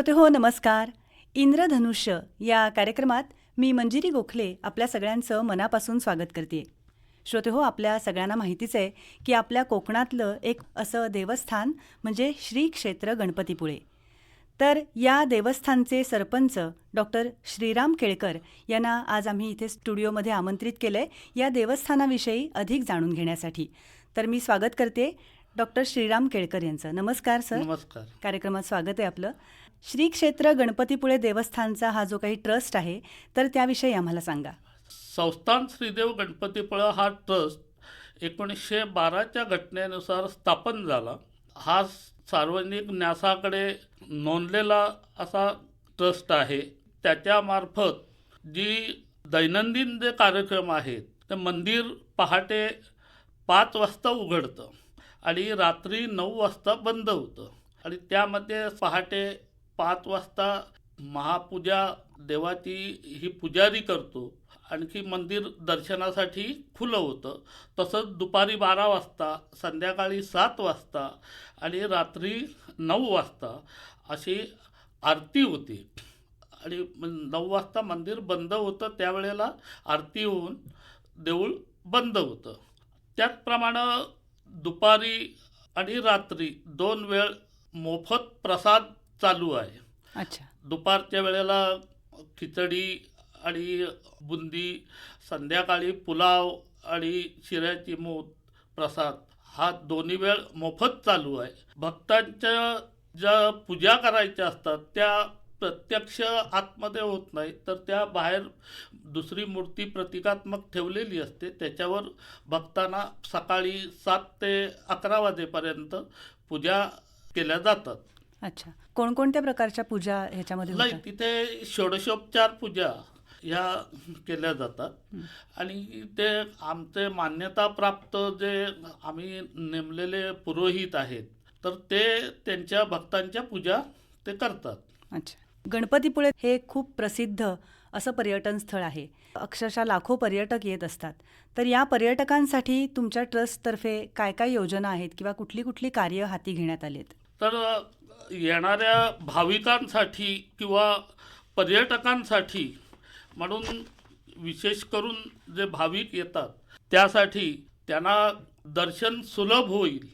श्रोते हो नमस्कार. इंद्रधनुष्य या कार्यक्रमात मी मंजिरी गोखले आपल्या सगळ्यांचं मनापासून स्वागत करते. श्रोते हो आपल्या सगळ्यांना माहितीच आहे की आपल्या कोकणातलं एक असं देवस्थान म्हणजे श्री क्षेत्र गणपतीपुळे. तर या देवस्थानचे सरपंच डॉक्टर श्रीराम केळकर यांना आज आम्ही इथे स्टुडिओमध्ये आमंत्रित केलं आहे या देवस्थानाविषयी अधिक जाणून घेण्यासाठी. तर मी स्वागत करते डॉक्टर श्रीराम केळकर यांचं. नमस्कार सर. नमस्कार. कार्यक्रमात स्वागत आहे आपलं. श्री क्षेत्र गणपतीपुळे देवस्थानचा हा जो काही ट्रस्ट आहे तर त्याविषयी आम्हाला सांगा. संस्थान श्रीदेव गणपतीपुळा हा ट्रस्ट एकोणीसशे बाराच्या घटनेनुसार स्थापन झाला. हा सार्वजनिक न्यासाकडे नोंदलेला असा ट्रस्ट आहे. त्याच्यामार्फत जी दैनंदिन जे कार्यक्रम आहेत ते मंदिर पहाटे पाच वाजता उघडतं आणि रात्री नऊ वाजता बंद होतं. आणि त्यामध्ये पहाटे पाच वाजता महापूजा देवाची ही पुजारी करतो. आणखी मंदिर दर्शनासाठी खुलं होतं. तसंच दुपारी बारा वाजता संध्याकाळी सात वाजता आणि रात्री नऊ वाजता अशी आरती होती. आणि नऊ वाजता मंदिर बंद होतं. त्यावेळेला आरती होऊन देऊळ बंद होतं. त्याचप्रमाणे दुपारी आणि रात्री दोन वेळ मोफत प्रसाद चालू आहे. अच्छा. दुपारच्या वेळेला खिचडी आणि बुंदी संध्याकाळी पुलाव आणि शिऱ्याची मूत प्रसाद हा दोन्ही वेळ मोफत चालू आहे. भक्तांच्या ज्या पूजा करायच्या असतात त्या प्रत्यक्ष आतमध्ये होत नाही तर त्या बाहेर दुसरी मूर्ती प्रतिकात्मक ठेवलेली असते. त्याच्यावर भक्तांना सकाळी सात ते अकरा वाजेपर्यंत पूजा केल्या जातात. अच्छा. कोणकोणत्या प्रकारच्या पूजा ह्याच्यामध्ये नाही होतात? तिथे षोडशोपचार पूजा ह्या केल्या जातात. आणि ते आमचे मान्यताप्राप्त जे आम्ही नेमलेले पुरोहित आहेत तर ते त्यांच्या भक्तांच्या पूजा ते करतात. अच्छा. गणपतीपुळे हे खूप प्रसिद्ध असं पर्यटन स्थळ आहे. अक्षरशः लाखो पर्यटक येत असतात. तर या पर्यटकांसाठी तुमच्या ट्रस्टतर्फे काय काय योजना आहेत किंवा कुठली कुठली कार्य हाती घेण्यात आलीत तर अ, येणाऱ्या भाविकांसाठी किंवा पर्यटकांसाठी म्हणून विशेष करून जे भाविक येतात त्यासाठी त्यांना दर्शन सुलभ होईल.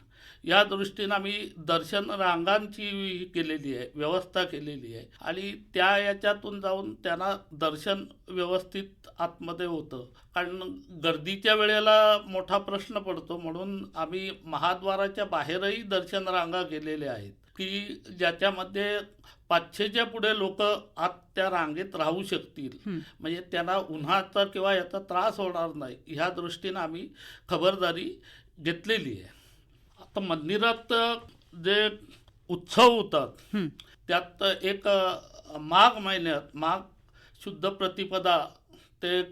या दृष्टीनं आम्ही दर्शन रांगांची केलेली आहे व्यवस्था केलेली आहे. आणि त्या याच्यातून जाऊन त्यांना दर्शन व्यवस्थित आतमध्ये होतं. कारण गर्दीच्या वेळेला मोठा प्रश्न पडतो म्हणून आम्ही महाद्वाराच्या बाहेरही दर्शन रांगा केलेल्या आहेत. की ज्याच्यामध्ये पाचशेच्या पुढे लोक आत त्या रांगेत राहू शकतील. म्हणजे त्यांना उन्हाचा किंवा याचा त्रास होणार नाही ह्या दृष्टीनं आम्ही खबरदारी घेतलेली आहे आता मंदिरात जे उत्सव होतात. त्यात एक माघ महिन्यात माघ शुद्ध प्रतिपदा ते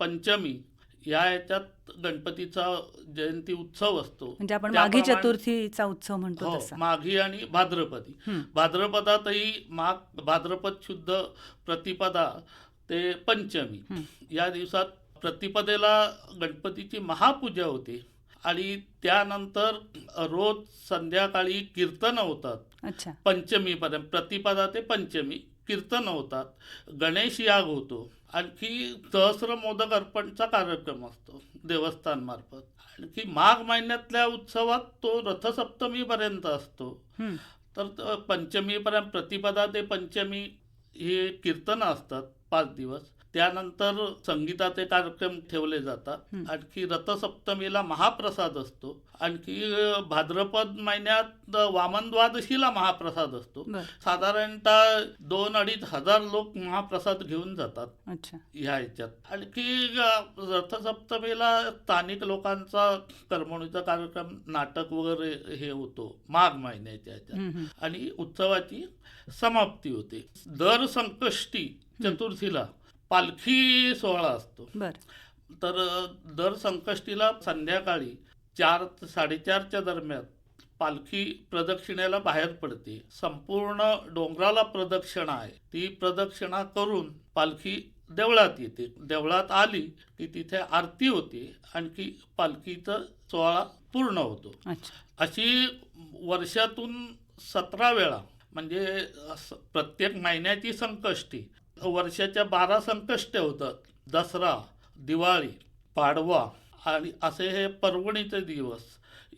पंचमी या याच्यात गणपतीचा जयंती उत्सव असतो. म्हणजे आपण माघी चतुर्थीचा उत्सव म्हणतो हो माघी आणि भाद्रपदी. भाद्रपदातही माघ भाद्रपद शुद्ध प्रतिपदा ते पंचमी. या दिवसात प्रतिपदेला गणपतीची महापूजा होते आणि त्यानंतर रोज संध्याकाळी कीर्तनं होतात. पंचमीपर्यंत प्रतिपदा ते पंचमी. कीर्तन होतात. गणेश याग होतो. आणखी सहस्र मोदक अर्पणचा कार्यक्रम असतो देवस्थानमार्फत. आणखी माघ महिन्यातल्या उत्सवात तो रथसप्तमीपर्यंत असतो. तर पंचमीपर्यंत प्रतिपदा ते पंचमी हे कीर्तनं असतात पाच दिवस. त्यानंतर संगीताचे कार्यक्रम ठेवले जातात. आणखी रथसप्तमीला महाप्रसाद असतो. आणखी भाद्रपद महिन्यात वामन द्वादशीला महाप्रसाद असतो. साधारणतः दोन अडीच हजार लोक महाप्रसाद घेऊन जातात. ह्या ह्याच्यात. आणखी रथसप्तमीला स्थानिक लोकांचा करमणुकीचा कार्यक्रम नाटक वगैरे हे होतो. माघ महिन्याच्या ह्याच्यात. आणि उत्सवाची समाप्ती होते. दर संकष्टी चतुर्थीला पालखी सोहळा असतो. तर दर संकष्टीला संध्याकाळी चार ते साडेचारच्या दरम्यान पालखी प्रदक्षिणेला बाहेर पडते. संपूर्ण डोंगराला प्रदक्षिणा आहे. ती प्रदक्षिणा करून पालखी देवळात येते. देवळात आली की तिथे आरती होते. आणखी पालखीचा सोहळा पूर्ण होतो. अशी वर्षातून सतरा वेळा म्हणजे प्रत्येक महिन्याची संकष्टी वर्षाच्या बारा संकष्टे होतात. दसरा दिवाळी पाडवा आणि असे हे पर्वणीचे दिवस.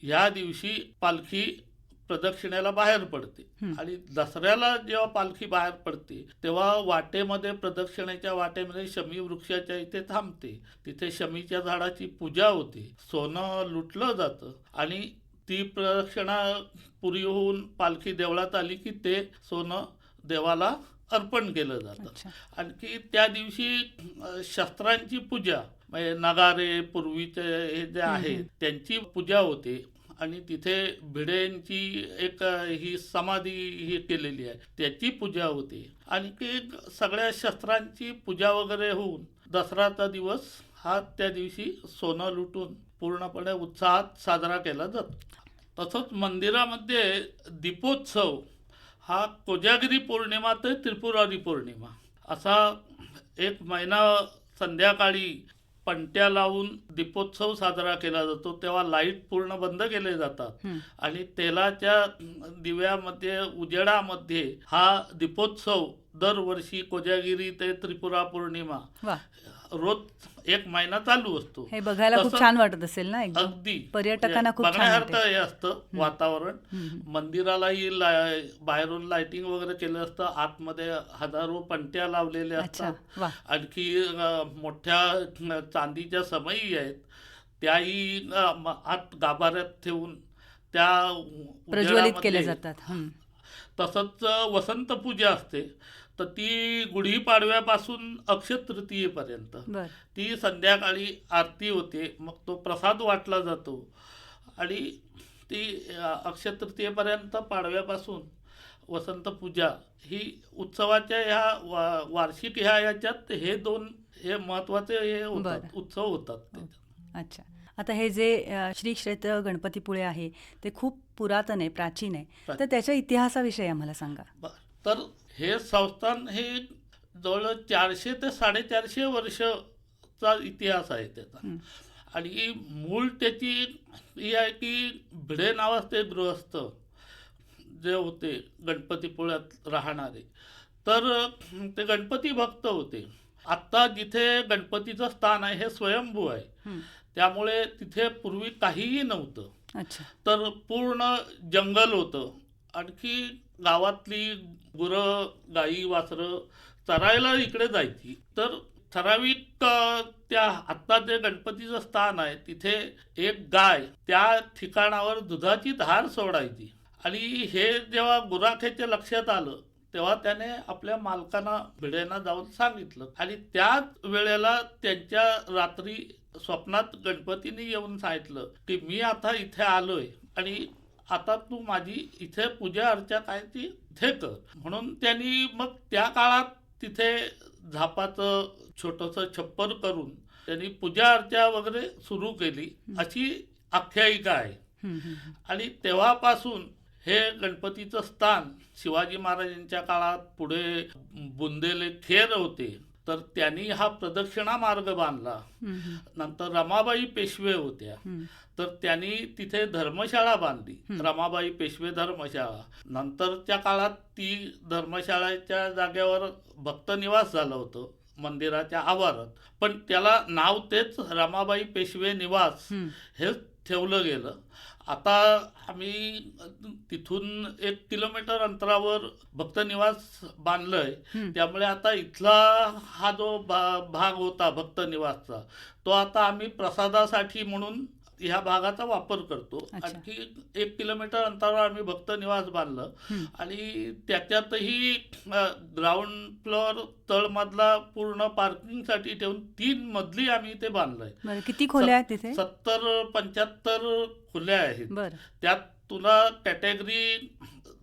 ह्या दिवशी पालखी प्रदक्षिणेला बाहेर पडते. आणि दसऱ्याला जेव्हा पालखी बाहेर पडते तेव्हा वाटेमध्ये प्रदक्षिणेच्या वाटेमध्ये शमी वृक्षाच्या इथे थांबते. तिथे शमीच्या झाडाची पूजा होते. सोनं लुटलं जातं आणि ती प्रदक्षिणा पुरी होऊन पालखी देवळात आली की ते सोनं देवाला अर्पण केलं जातं. आणखी त्या दिवशी शस्त्रांची पूजा म्हणजे नगारे पूर्वीचे हे जे आहे हम्म. त्यांची पूजा होते. आणि तिथे भिडेंची एक ही समाधी ही केलेली आहे. त्याची पूजा होते. आणखी सगळ्या शस्त्रांची पूजा वगैरे होऊन दसराचा दिवस हा त्या दिवशी सोनं लुटून पूर्णपणे उत्साहात साजरा केला जातो. तसंच मंदिरामध्ये दीपोत्सव हा कोजागिरी पौर्णिमा ते त्रिपुरारी पौर्णिमा. असा एक महिना संध्याकाळी पणत्या लावून दीपोत्सव साजरा केला जातो तेव्हा लाइट पूर्ण बंद केले जातात. आणि तेलाच्या दिव्यामध्ये उजेडामध्ये हा दीपोत्सव दरवर्षी कोजागिरी ते त्रिपुरा पौर्णिमा. रोज एक महिना चालू असतो. हे बघायला खूप छान वाटत असेल ना एकदम? अगदी. पर्यटकांना खूप छान बघण्यासारखं वाटेल. हे असतं वातावरण. मंदिरालाही बाहेरून लाइटिंग वगैरे केलं असतं. आतमध्ये हजारो पणत्या लावलेल्या अच्छा. असतात. वा. आणखी अ, मोठ्या अ, चांदीच्या समयी आहेत. त्याही अ, म- आत गाभाऱ्यात ठेवून त्या उ- प्रज्वलित उजेडामध्ये- केले जातात. तसंच वसंत पूजा असते. तर ती गुढीपाडव्यापासून अक्षय तृतीयेपर्यंत. ती संध्याकाळी आरती होते मग तो प्रसाद वाटला जातो. आणि ती अक्षय तृतीयेपर्यंत पाडव्यापासून वसंत पूजा ही उत्सवाच्या ह्या वा वार्षिक ह्या याच्यात हे दोन हे महत्त्वाचे हे होतात. उत्सव होतात त्याच्यात. अच्छा. आता हे जे श्री क्षेत्र गणपतीपुळे आहे ते खूप पुरातन आहे प्राचीन आहे. तर त्याच्या इतिहासाविषयी आम्हाला सांगा. बर. तर हे संस्थान हे जवळ चारशे ते साडेचारशे वर्षचा इतिहास आहे त्याचा. आणि मूळ त्याची ही आहे की भिडे नावाचे गृहस्थ जे होते गणपतीपुळ्यात राहणारे. तर ते गणपती भक्त होते. आत्ता जिथे गणपतीचं स्थान आहे हे स्वयंभू आहे. त्यामुळे तिथे पूर्वी काहीही नव्हतं. तर पूर्ण जंगल होतं. आणखी गावातली गुरं गाई वासरं चरायला इकडे जायची. तर ठराविक त्या आत्ता जे गणपतीचं स्थान आहे तिथे एक गाय त्या ठिकाणावर दुधाची धार सोडायची. आणि हे जेव्हा गुराखेच्या लक्षात आलं तेव्हा त्याने आपल्या मालकांना भिड्यांना जाऊन सांगितलं. आणि त्याच वेळेला त्यांच्या रात्री स्वप्नात गणपतीने येऊन सांगितलं की मी आता इथे आलोय. आणि आता तू माझी इथे पूजा अर्चा काय ती इथे कर. म्हणून त्यांनी मग त्या काळात तिथे झापाचं छोटंसं छप्पर करून त्यांनी पूजा अर्चा वगैरे सुरू केली. अशी आख्यायिका आहे. आणि तेव्हापासून हे गणपतीचं स्थान शिवाजी महाराजांच्या काळात पुढे बुंदेले खेर होते. तर त्यांनी हा प्रदक्षिणा मार्ग बांधला. नंतर रमाबाई पेशवे होत्या. तर त्यांनी तिथे धर्मशाळा बांधली. रमाबाई पेशवे धर्मशाळा नंतरच्या काळात ती धर्मशाळेच्या जागेवर भक्तनिवास झालं होतं मंदिराच्या आवारात पण त्याला नाव तेच रमाबाई पेशवे निवास. हे ठेवलं गेलं आता आम्ही तिथून एक किलोमीटर अंतरावर भक्तनिवास बांधलंय हं. त्यामुळे आता इथला हा जो भाग होता भक्तनिवासचा तो आता आम्ही प्रसादासाठी म्हणून ह्या भागाचा वापर करतो. आणखी एक किलोमीटर अंतरावर आम्ही भक्तनिवास बांधलं हं. आणि त्याच्यातही ग्राउंड फ्लोअर तळमधला पूर्ण पार्किंगसाठी ठेवून तीन मजली आम्ही ते बांधलंय किती खोल्या आहेत तिथे सत्तर पंच्याहत्तर खुल्या आहेत त्यात तुला कॅटेगरी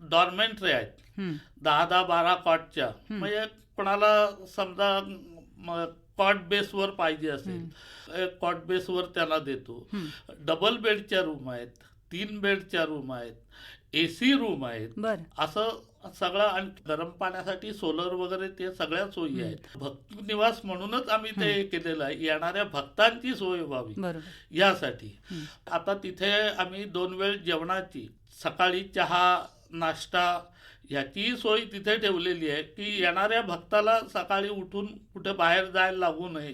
डॉर्मेंटरी आहेत. दहा दहा बारा कॉटच्या. म्हणजे कोणाला समजा कॉट बेसवर पाहिजे असेल. कॉट बेसवर त्याला देतो. डबल बेडच्या रूम आहेत तीन बेडच्या रूम आहेत ए सी रूम आहेत. असं सगळं आणि गरम पाण्यासाठी सोलर वगैरे ते सगळ्या सोयी आहेत. भक्त निवास म्हणूनच आम्ही ते केलेलं आहे. येणाऱ्या भक्तांची सोय व्हावी. यासाठी. आता तिथे आम्ही दोन वेळ जेवणाची सकाळी चहा नाश्ता ह्याची सोय तिथे ठेवलेली आहे की येणाऱ्या भक्ताला सकाळी उठून कुठे बाहेर जायला लागू नये.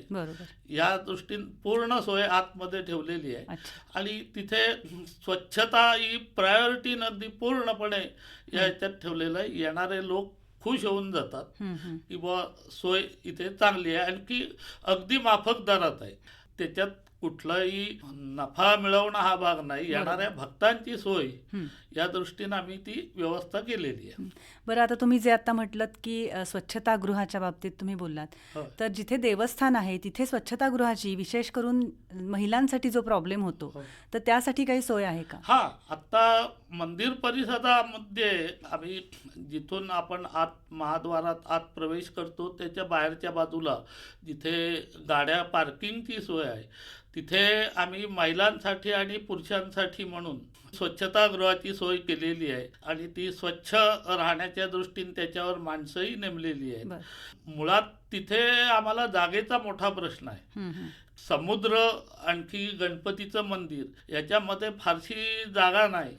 या दृष्टीने पूर्ण सोय आतमध्ये ठेवलेली आहे. आणि तिथे स्वच्छता ही प्रायोरिटी अगदी पूर्णपणे या ह्याच्यात ठेवलेलं आहे. येणारे लोक खुश होऊन जातात. की बुवा सोय इथे चांगली आहे. आणखी अगदी माफक दरात आहे. त्याच्यात कुठलाही नफा मिळवणं हा भाग नाही येणाऱ्या भक्तांची सोय. या दृष्टीने आम्ही ती व्यवस्था केलेली आहे बरं आता तुम्ही जे आता म्हटलं की स्वच्छतागृहाच्या बाबतीत तुम्ही बोललात हो. तर जिथे देवस्थान आहे तिथे स्वच्छतागृहाची विशेष करून महिलांसाठी जो प्रॉब्लेम होतो हो. तर त्यासाठी काही सोय आहे का हा आता मंदिर परिसरामध्ये आम्ही जिथून आपण आत महाद्वारात आत प्रवेश करतो त्याच्या बाहेरच्या बाजूला जिथे गाड्या पार्किंगची सोय आहे तिथे आम्ही महिलांसाठी आणि पुरुषांसाठी म्हणून स्वच्छतागृहाची सोय केलेली आहे आणि ती स्वच्छ राहण्याच्या दृष्टीने त्याच्यावर माणसंही नेमलेली आहेत. मुळात तिथे आम्हाला जागेचा मोठा प्रश्न आहे. समुद्र आणखी गणपतीचं मंदिर याच्यामध्ये फारशी जागा नाही.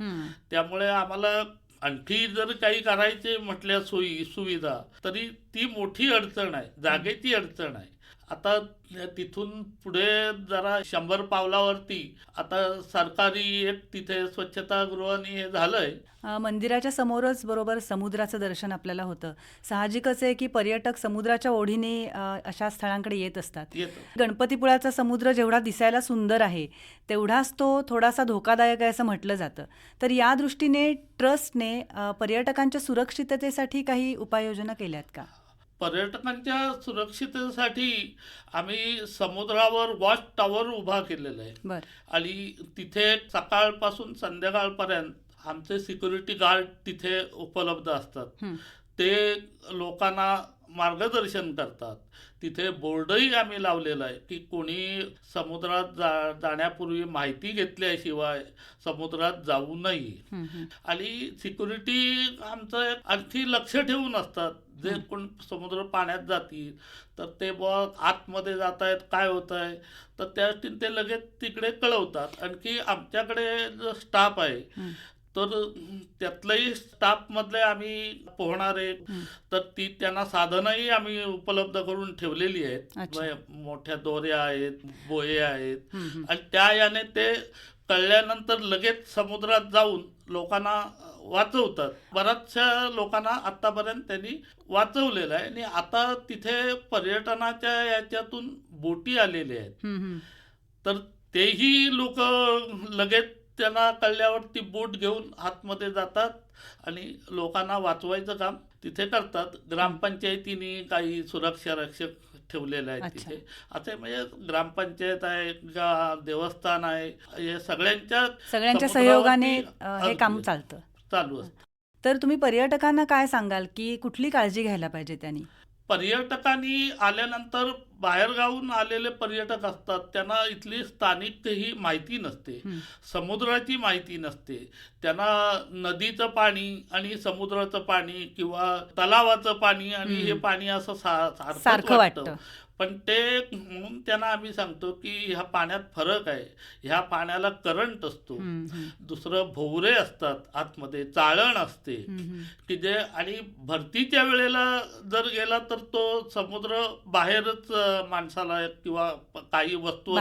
त्यामुळे आम्हाला आणखी जर काही करायचे म्हटल्या सोयी सुविधा तरी ती मोठी अडचण आहे जागेची अडचण आहे आता तिथून पुढे जरा शंभर पावलावरती आता सरकारी एक तिथे स्वच्छतागृहानी हे झालंय. मंदिराच्या समोरच बरोबर समुद्राचं दर्शन आपल्याला होतं. साहजिकच आहे की पर्यटक समुद्राच्या ओढीने अशा स्थळांकडे येत असतात. येतं गणपतीपुळाचा समुद्र जेवढा दिसायला सुंदर आहे तेवढाच तो थोडासा धोकादायक आहे असं म्हटलं जातं. तर या दृष्टीने ट्रस्टने पर्यटकांच्या सुरक्षिततेसाठी काही उपाययोजना केल्यात का? पर्यटकांच्या सुरक्षिततेसाठी आम्ही समुद्रावर वॉच टॉवर उभा केलेला आहे. आणि तिथे सकाळपासून संध्याकाळपर्यंत आमचे सिक्युरिटी गार्ड तिथे उपलब्ध असतात. ते लोकांना मार्गदर्शन करतात. तिथे बोर्डही आम्ही लावलेला आहे की कोणी समुद्रात जा जाण्यापूर्वी माहिती घेतल्याशिवाय समुद्रात जाऊ नये. आणि सिक्युरिटी आमचं आणखी लक्ष ठेवून असतात जे. कोण समुद्र पाण्यात जातील तर ते बुवा आतमध्ये जात आहेत काय होत आहे तर त्या ते लगेच तिकडे कळवतात आणखी आमच्याकडे जो स्टाफ आहे. तर त्यातलंही स्टाफमधले आम्ही पोहणारे हं. तर ती त्यांना साधनही आम्ही उपलब्ध करून ठेवलेली आहेत. म्हणजे मोठ्या दोऱ्या आहेत बोये आहेत. आणि त्या याने ते कळल्यानंतर लगेच समुद्रात जाऊन लोकांना वाचवतात बऱ्याचशा लोकांना आतापर्यंत त्यांनी वाचवलेलं आहे आणि आता तिथे पर्यटनाच्या याच्यातून बोटी आलेल्या आहेत. तर तेही लोक लगेच त्यांना कळल्यावर ती बोट घेऊन आतमध्ये जातात आणि लोकांना वाचवायचं काम तिथे करतात ग्रामपंचायतीने काही सुरक्षा रक्षक ठेवलेले आहेत. तिथे आता म्हणजे ग्रामपंचायत आहे का देवस्थान आहे हे सगळ्यांच्या सगळ्यांच्या सहयोगाने हे काम. चालतं चालू असतं तर तुम्ही पर्यटकांना काय सांगाल की कुठली काळजी घ्यायला पाहिजे त्यांनी पर्यटकांनी आल्यानंतर बाहेरगावून आलेले पर्यटक असतात त्यांना इथली स्थानिक ही माहिती नसते. समुद्राची माहिती नसते त्यांना नदीचं पाणी आणि समुद्राचं पाणी किंवा तलावाचं पाणी आणि. हे पाणी असं सारखं वाटतं पण ते म्हणून त्यांना आम्ही सांगतो की ह्या पाण्यात फरक आहे ह्या पाण्याला करंट असतो. दुसरं भोवरे असतात आतमध्ये चाळण असते. की जे आणि भरतीच्या वेळेला जर गेला तर तो समुद्र बाहेरच माणसाला किंवा काही वस्तू.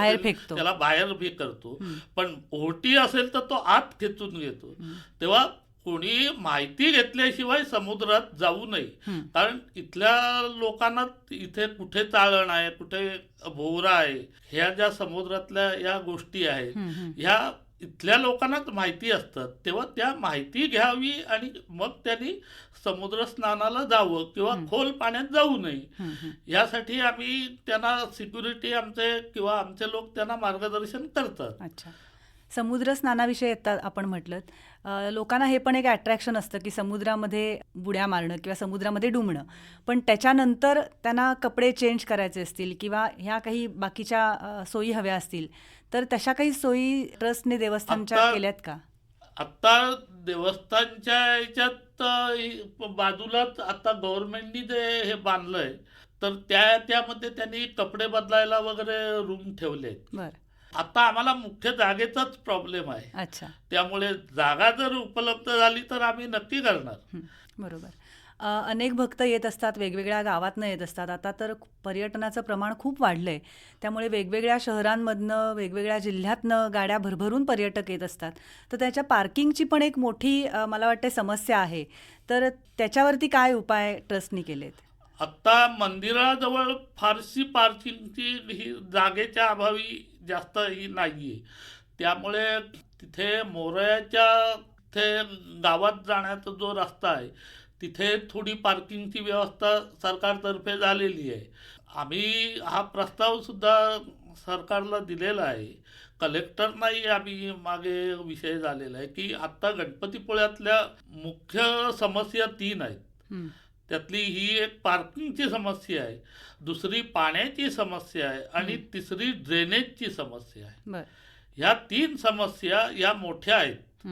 त्याला बाहेर फे करतो. पण ओटी असेल तर तो आत खेचून घेतो. तेव्हा कोणी माहिती घेतल्याशिवाय समुद्रात जाऊ नये. कारण इथल्या लोकांना इथे कुठे चाळण आहे कुठे भोवरा आहे ह्या ज्या समुद्रातल्या या गोष्टी आहेत. ह्या इथल्या लोकांनाच माहिती असतात तेव्हा त्या माहिती घ्यावी आणि मग त्यांनी समुद्र स्नानाला जावं किंवा. खोल पाण्यात जाऊ नये. यासाठी आम्ही त्यांना सिक्युरिटी आमचे किंवा आमचे लोक त्यांना मार्गदर्शन करतात अच्छा समुद्र स्नानाविषयी येतात आपण म्हटलं लोकांना हे पण एक अट्रॅक्शन असतं की समुद्रामध्ये बुड्या मारणं किंवा समुद्रामध्ये डुंबणं. पण त्याच्यानंतर त्यांना कपडे चेंज करायचे असतील किंवा ह्या काही बाकीच्या सोयी हव्या असतील तर तशा काही सोयी ट्रस्टने देवस्थानच्या केल्यात का? आता देवस्थानच्या याच्यात अ, ही बाजूलाच आता गव्हर्नमेंटनी जे हे बांधलंय तर त्या त्यामध्ये त्यांनी कपडे बदलायला वगैरे रूम ठेवले बरं. आता आम्हाला मुख्य जागेचाच प्रॉब्लेम आहे. अच्छा. त्यामुळे जागा जर उपलब्ध झाली तर आम्ही नक्की करणार. बरोबर. अनेक भक्त येत असतात वेगवेगळ्या गावातनं येत असतात. आता तर पर्यटनाचं प्रमाण खूप वाढलं आहे त्यामुळे वेगवेगळ्या शहरांमधनं वेगवेगळ्या जिल्ह्यातनं गाड्या भरभरून पर्यटक येत असतात. तर त्याच्या पार्किंगची पण एक मोठी मला वाटते समस्या आहे. तर त्याच्यावरती काय उपाय ट्रस्टनी केलेत? आत्ता मंदिराजवळ फारशी पार्किंगची ही जागेच्या अभावी जास्त ही नाही आहे त्यामुळे तिथे मोरयाच्या ते गावात जाण्याचा जो रस्ता आहे तिथे थोडी पार्किंगची व्यवस्था सरकारतर्फे झालेली आहे. आम्ही हा प्रस्तावसुद्धा सरकारला दिलेला आहे. कलेक्टरनाही आम्ही मागे विषय झालेला आहे की आत्ता गणपतीपुळ्यातल्या मुख्य समस्या तीन आहेत. त्यातली ही एक पार्किंगची समस्या आहे दुसरी पाण्याची समस्या आहे आणि. तिसरी ड्रेनेजची समस्या आहे. ह्या तीन समस्या या मोठ्या आहेत.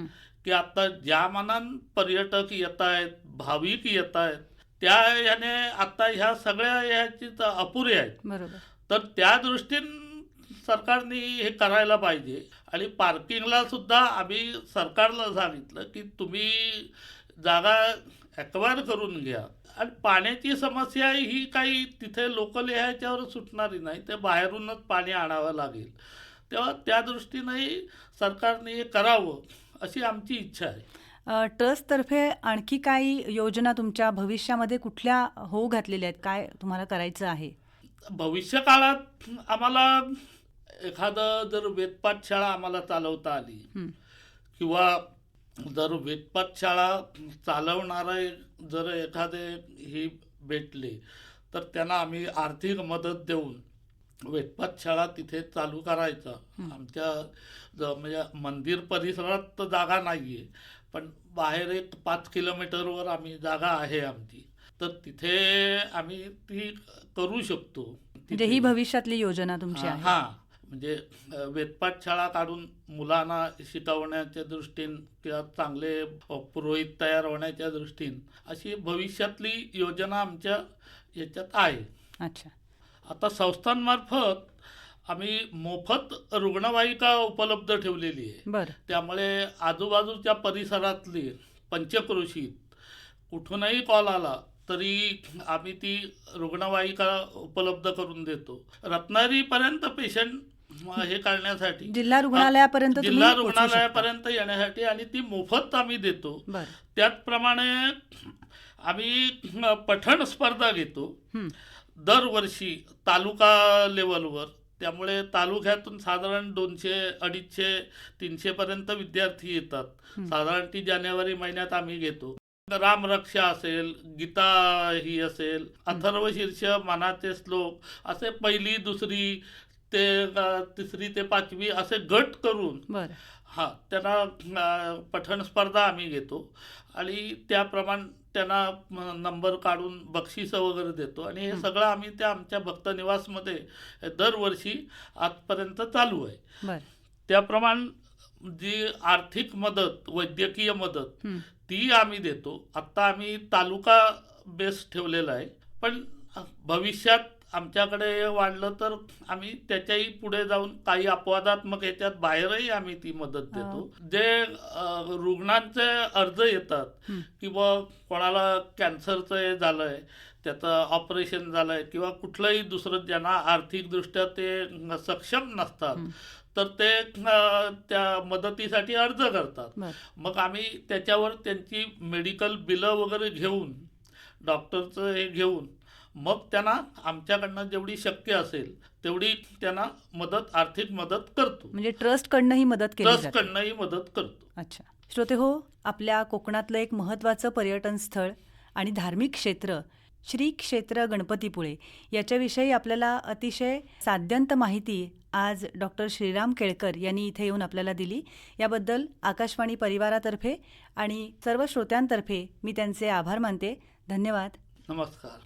की आता ज्या मनान पर्यटक येत आहेत भाविक येत आहेत त्या याने आता ह्या सगळ्या तर अपुरे आहेत. तर त्या दृष्टीने सरकारने हे करायला पाहिजे. आणि पार्किंगला सुद्धा आम्ही सरकारला सांगितलं की तुम्ही जागा ॲक्वायर करून घ्या. आणि पाण्याची समस्या ही काही तिथे लोकल ह्याच्यावर सुटणारी नाही. ते बाहेरूनच पाणी आणावं लागेल. तेव्हा त्या दृष्टीनेही सरकारने हे करावं अशी आमची इच्छा आहे. ट्रस्टतर्फे आणखी काही योजना तुमच्या भविष्यामध्ये कुठल्या होऊ घातलेल्या आहेत? काय तुम्हाला करायचं आहे? भविष्य काळात आम्हाला एखादं जर वेदपाठशाळा आम्हाला चालवता आली किंवा जर वेदपाठशाळा चालवणारे जर एखादे हे भेटले तर त्यांना आम्ही आर्थिक मदत देऊन वेदपाठशाळा तिथे चालू करायचा. आमच्या ज- म्हणजे मंदिर परिसरात तर जागा नाही आहे पण बाहेर एक पाच किलोमीटरवर आम्ही जागा आहे आमची तर तिथे आम्ही ती करू शकतो म्हणजे ही भविष्यातली योजना तुमची आहे हा. म्हणजे वेदपाठशाळा काढून मुलांना शिकवण्याच्या दृष्टीने किंवा चांगले पुरोहित तयार होण्याच्या दृष्टीने अशी भविष्यातली योजना आमच्या याच्यात आहे. अच्छा. आता संस्थांमार्फत आम्ही मोफत रुग्णवाहिका उपलब्ध ठेवलेली आहे. बरं. त्यामुळे आजूबाजूच्या परिसरातली पंचक्रोशीत कुठूनही कॉल आला तरी आम्ही ती रुग्णवाहिका उपलब्ध करून देतो. रत्नागिरीपर्यंत पेशंट हे करण्यासाठी जिल्हा रुग्णालयापर्यंत तुम्ही जिल्हा पोहोचू शकता. रुग्णालयापर्यंत येण्यासाठी आणि ती मोफत आम्ही देतो. बरं. त्याचप्रमाणे आम्ही पठण स्पर्धा घेतो. हं, दरवर्षी तालुका लेवलवर. त्यामुळे तालुक्यातून साधारण दोनशे अडीचशे तीनशेपर्यंत विद्यार्थी येतात. हं. साधारण ती जानेवारी महिन्यात आम्ही घेतो. रामरक्षा असेल गीता ही असेल अथर्व शीर्ष मनाचे श्लोक असे पहिली दुसरी ते तिसरी ते पाचवी असे गट करून हा त्यांना पठण स्पर्धा आम्ही घेतो. आणि त्याप्रमाणे त्यांना नंबर काढून बक्षिसं वगैरे देतो. आणि हे. सगळं आम्ही त्या आमच्या भक्त निवासमध्ये दरवर्षी आजपर्यंत चालू आहे. त्याप्रमाणे जी आर्थिक मदत वैद्यकीय मदत ती आम्ही देतो. आत्ता आम्ही तालुका बेस ठेवलेला आहे. पण भविष्यात आमच्याकडे वाढलं तर आम्ही त्याच्याही पुढे जाऊन काही अपवादात्मक याच्यात बाहेरही आम्ही ती मदत देतो जे रुग्णांचे अर्ज येतात. किंवा कोणाला कॅन्सरचं हे झालं आहे त्याचं ऑपरेशन झालं आहे किंवा कुठलंही दुसरं ज्यांना आर्थिकदृष्ट्या ते सक्षम नसतात. तर ते त्या मदतीसाठी अर्ज करतात मग आम्ही त्याच्यावर त्यांची मेडिकल बिलं वगैरे घेऊन डॉक्टरचं हे घेऊन मग त्यांना आमच्याकडनं जेवढी शक्य असेल तेवढी त्यांना मदत आर्थिक मदत करतो. म्हणजे ट्रस्टकडनं ही मदत केली जाते. ट्रस्टकडनंही मदत करतो. अच्छा. श्रोते हो आपल्या कोकणातलं एक महत्त्वाचं पर्यटन स्थळ आणि धार्मिक क्षेत्र श्री क्षेत्र गणपतीपुळे याच्याविषयी आपल्याला अतिशय साध्यंत माहिती आज डॉक्टर श्रीराम केळकर यांनी इथे येऊन आपल्याला दिली. याबद्दल आकाशवाणी परिवारातर्फे आणि सर्व श्रोत्यांतर्फे मी त्यांचे आभार मानते. धन्यवाद. नमस्कार.